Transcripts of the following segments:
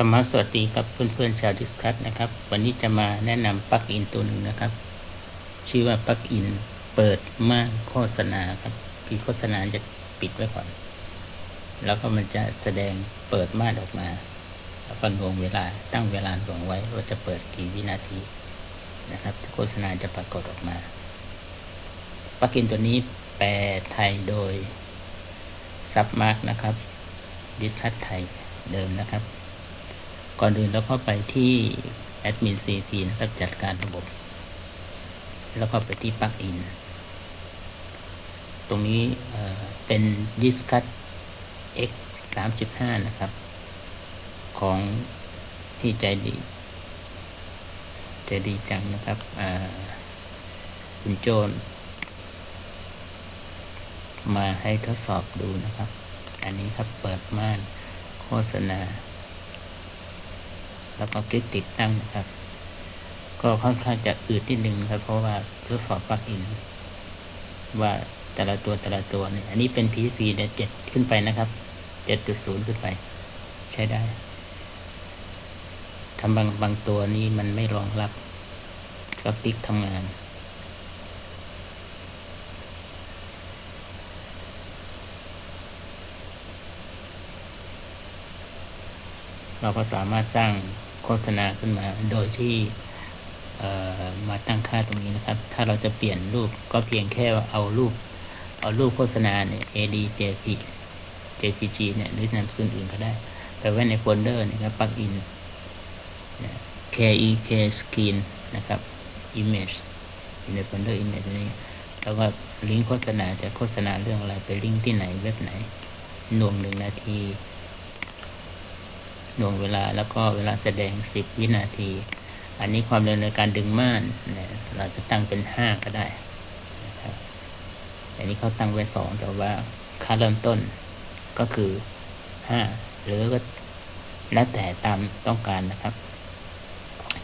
ธรรมะสวัสดีครับเพื่อนๆชาวดิสคัทนะครับ วันนี้จะมาแนะนำปลั๊กอินตัวหนึ่งนะครับ ชื่อว่าปลั๊กอินเปิดม่านโฆษณาครับคือโฆษณาจะปิดไว้ก่อน แล้วก็มันจะแสดงเปิดม่านออกมา แล้วก็หน่วงเวลาตั้งเวลาหน่วงไว้ว่าจะเปิดกี่วินาทีนะครับโฆษณาจะปรากฏออกมาปลั๊กอินตัวนี้แปลไทยโดยซับมาร์กนะครับดิสคัทไทยเดิมนะครับ ก่อนอื่นเราเข้าไปที่แอดมิน CP นะครับจัดการระบบ แล้วก็ไปที่ปลั๊กอินตรงนี้เป็น Discut X 3.5 นะครับ ของที่ใจดีใจดีจังนะครับคุณโจนมาให้ทดสอบดูนะครับ อันนี้ครับเปิดม่านโฆษณา แล้วก็คลิกติดตั้งนะครับ ก็ค่อนข้างจะอืดนิดนึงครับ เพราะว่าทดสอบปลั๊กอิน ว่าแต่ละตัวแต่ละตัวเนี่ยอันนี้เป็น PHP เนี่ยเจ็ดขึ้นไปนะครับเจ็ดจุดศูนย์ขึ้นไป ใช้ได้ทำบางบางตัวนี้มันไม่รองรับก็ติ๊กทำงาน เราก็สามารถสร้าง โฆษณาขึ้นมา โดยที่มาตั้งค่าตรงนี้นะครับ ถ้าเราจะเปลี่ยนรูปก็เพียงแค่เอารูป เอารูปโฆษณาเนี่ย AD JP JPG เนี่ยหรือนามสกุลอื่นก็ได้ไปไว้ในโฟลเดอร์นะครับปลักอิน KEK Screen นะครับ Image อยู่ในโฟลเดอร์ Image นี้แล้วก็ลิงก์โฆษณาจะโฆษณาเรื่องอะไรไปลิงก์ที่ไหนเว็บไหนหน่วงหนึ่งนาที หน่วงเวลาแล้วก็เวลาแสดง 10 วินาที อันนี้ความเร็วในการดึงม่านเนี่ยเราจะตั้งเป็น 5 ก็ได้นะครับอันนี้เขาตั้งไว้ 2 แต่ว่าค่าเริ่มต้นก็คือ 5 หรือก็แล้วแต่ตามต้องการนะครับ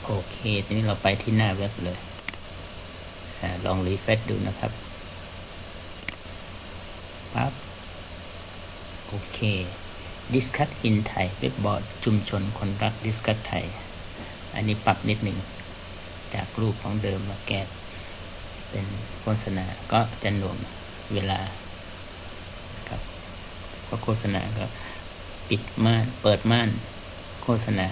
โอเค ทีนี้เราไปที่หน้าเว็บเลยอลองรีเฟซดูนะครับปั๊บโอเค ดิสคัตอินไทยเว็บบอร์ดชุมชนคนรักดิสคัตไทย อันนี้ปรับนิดหนึ่ง จากรูปของเดิมมาแก้เป็นโฆษณาก็จะหน่วงเวลาครับก็โฆษณาก็ปิดม่านเปิดม่านโฆษณา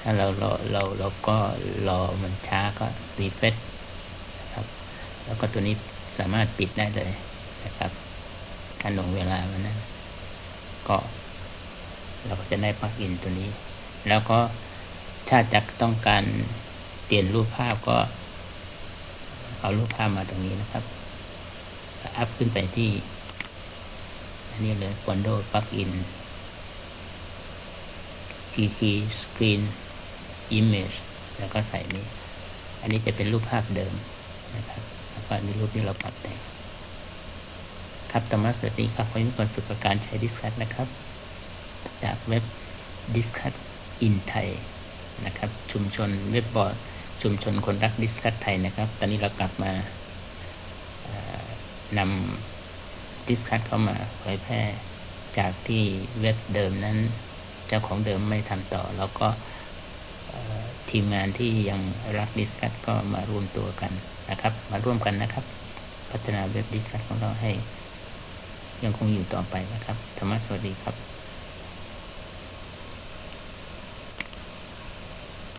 ถ้าเรารอเราเราก็รอมันช้าก็รีเฟซครับแล้วก็ตัวนี้สามารถปิดได้เลยนะครับถ้าหน่วงเวลามันนั้น ก็ เราก็จะได้ปลั๊กอินตัวนี้ แล้วก็ถ้าจะต้องการเปลี่ยนรูปภาพก็เอารูปภาพมาตรงนี้นะครับ อัพขึ้นไปที่ อันนี้เลย Windows Plugin CC Screen Image แล้วก็ใส่นี้ อันนี้จะเป็นรูปภาพเดิมนะครับ แล้วก็นี่รูปที่เราปรับแต่ง ครับธรรมะสวัสดีครับผมมีความสุขกับการใช้ดิสคัทนะครับ จากเว็บดิสคัทอินไทยนะครับ ชุมชนเว็บบอร์ดชุมชนคนรักดิสคัทไทยนะครับ ตอนนี้เรากลับมานำดิสคัทเข้ามาเผยแพร่จากที่เว็บเดิมนั้น เจ้าของเดิมไม่ทำต่อ แล้วก็ทีมงานที่ยังรักดิสคัทก็มารวมตัวกันนะครับ มาร่วมกันนะครับ พัฒนาเว็บดิสคัทของเราให้ ยังคงอยู่ต่อไปนะครับ ธรรมะสวัสดีครับ